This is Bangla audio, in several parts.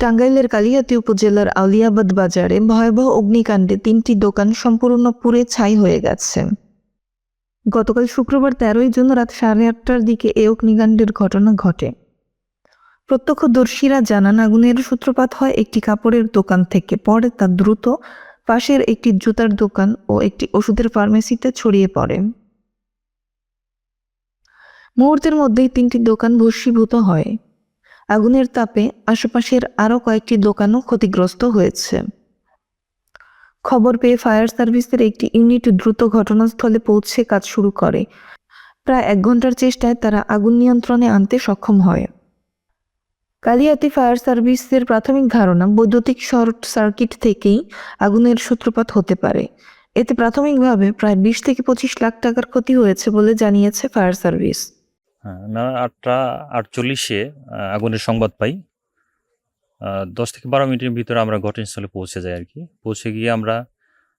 টাঙ্গাইলের কালিয়াতি উপজেলার আলিয়াবাদ বাজারে ভয়াবহ অগ্নিকাণ্ডে তিনটি দোকান সম্পূর্ণ পুড়ে ছাই হয়ে গেছে। গতকাল শুক্রবার তেরোই জুন রাত সাড়ে আটটার দিকে এই অগ্নিকাণ্ডের ঘটনা ঘটে। প্রত্যক্ষদর্শীরা জানান, আগুনের সূত্রপাত হয় একটি কাপড়ের দোকান থেকে, পরে তা দ্রুত পাশের একটি জুতার দোকান ও একটি ওষুধের ফার্মেসিতে ছড়িয়ে পড়ে। মুহূর্তের মধ্যেই তিনটি দোকান ভস্মীভূত হয়। আগুনের তাপে আশেপাশের আরও কয়েকটি দোকানও ক্ষতিগ্রস্ত হয়েছে। খবর পেয়ে ফায়ার সার্ভিসের একটি ইউনিট দ্রুত ঘটনাস্থলে পৌঁছে কাজ শুরু করে। প্রায় এক ঘণ্টার চেষ্টায় তারা আগুন নিয়ন্ত্রণে আনতে সক্ষম হয়। কালিয়াতি ফায়ার সার্ভিসের প্রাথমিক ধারণা, বৈদ্যুতিক শর্ট সার্কিট থেকেই আগুনের সূত্রপাত হতে পারে। এতে প্রাথমিকভাবে প্রায় বিশ থেকে পঁচিশ লাখ টাকার ক্ষতি হয়েছে বলে জানিয়েছে ফায়ার সার্ভিস। না, আটটা আটচল্লিশে আগুনের সংবাদ পাই। দশ থেকে বারো মিনিটের ভিতরে আমরা ঘটনাস্থলে পৌঁছে যাই আর কি। পৌঁছে গিয়ে আমরা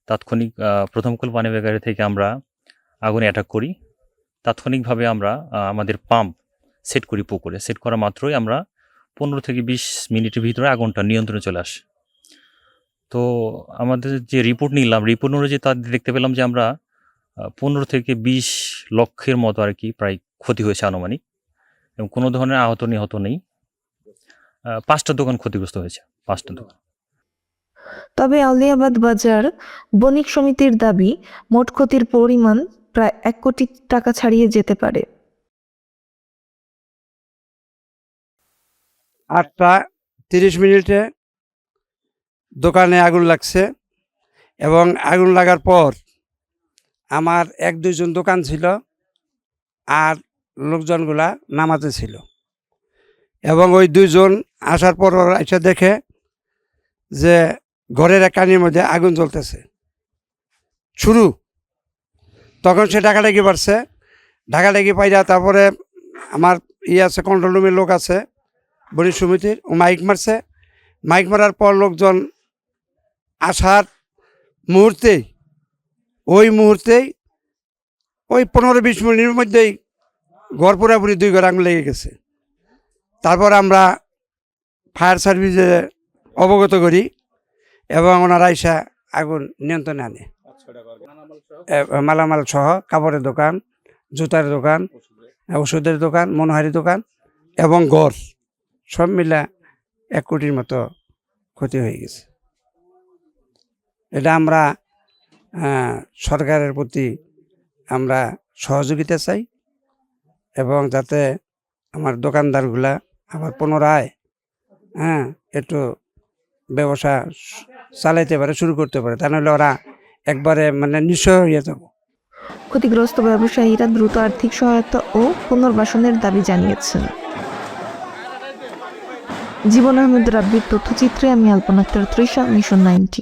তাৎক্ষণিক প্রথম কল পানি বেগারে থেকে আমরা আগুনে অ্যাটাক করি। তাৎক্ষণিকভাবে আমরা আমাদের পাম্প সেট করি পুকুরে। সেট করা মাত্রই আমরা পনেরো থেকে বিশ মিনিটের ভিতরে আগুনটা নিয়ন্ত্রণে চলে আসে। তো আমাদের যে রিপোর্ট নিলাম রিপোর্ট অনুযায়ী তার দেখতে পেলাম যে আমরা পনেরো থেকে বিশ লক্ষের মতো আর কি প্রায় ক্ষতি হয়েছে আনুমানিক এবং কোনো ধরনের আহত নিহত নেই। পাঁচটা দোকান ক্ষতিগ্রস্ত হয়েছে পাঁচটা দোকান। তবে আলিয়াবাদ বাজার বণিক সমিতির দাবি মোট ক্ষতির পরিমাণ প্রায় এক কোটি টাকা ছাড়িয়ে যেতে পারে। আটটা তিরিশ মিনিটে দোকানে আগুন লাগছে এবং আগুন লাগার পর আমার এক দুইজন দোকান ছিল আর লোকজনগুলা নামাতে ছিল। এবং ওই দুইজন আসার পর এসে দেখে যে ঘরের এক কানির মধ্যে আগুন জ্বলতেছে। শুরু। তখন সে ঢাকাডাকি পারছে ঢাকাডাকি পাইরা তারপরে আমার ইয়ে আছে কন্ট্রোল রুমের লোক আছে, বণিক সমিতির, ও মাইক মারছে। মাইক মারার পর লোকজন আসার মুহূর্তেই, ওই মুহূর্তেই, ওই পনেরো বিশ মিনিটের মধ্যেই ঘর পুরাপুরি দুই ঘর আগুন লেগে গেছে। তারপর আমরা ফায়ার সার্ভিসে অবগত করি এবং ওনারা এসে আগুন নিয়ন্ত্রণে আনে। মালামাল সহ, কাপড়ের দোকান, জুতার দোকান, ওষুধের দোকান, মনোহারি দোকান এবং ঘর সব মিলা এক কোটির মতো ক্ষতি হয়ে গেছে। এটা আমরা সরকারের প্রতি আমরা সহযোগিতা চাই। এবং যাতে আমার দোকানদারগুলা আবার পুনরায় হ্যাঁ একটু ব্যবসা চালাইতে পারে, শুরু করতে পারে, তা নাহলে ওরা একবারে মানে নিঃস্ব হয়ে যাব। ক্ষতিগ্রস্ত ব্যবসায়ীরা দ্রুত আর্থিক সহায়তা ও পুনর্বাসনের দাবি জানিয়েছেন। জীবন আহমেদ রাব্বির তথ্যচিত্রে আমি Alpana Akhtar Trisha mission ninety.